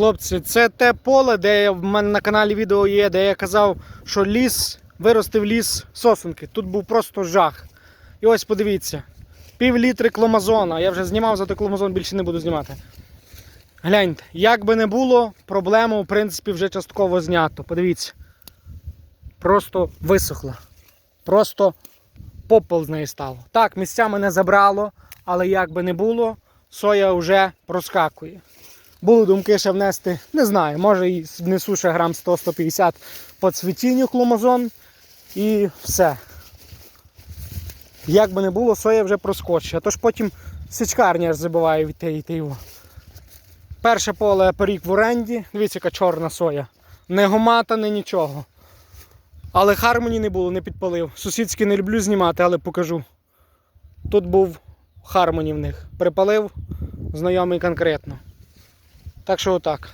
Хлопці, це те поле, де в мене на каналі відео є, де я казав, що ліс виростив ліс сосунки. Тут був просто жах. І ось подивіться: пів літри кломазона. Я вже знімав за той кломазон, більше не буду знімати. Гляньте, як би не було, проблему, в принципі, вже частково знято. Подивіться. Просто висохла. Просто попел з неї стало. Так, місцями не забрало, але як би не було, соя вже проскакує. Були думки ще внести, не знаю, може і внесу ще грам 100-150 по цвітінню кломазон і все. Як би не було, соя вже проскочить. А то ж потім січкарня аж забиває від тієї тієї. Перше поле порік в оренді. Дивіться, яка чорна соя. Не гомата, не нічого. Але Хармоні не було, не підпалив. Сусідський не люблю знімати, але покажу. Тут був Хармоні в них. Припалив, знайомий конкретно. Так що отак.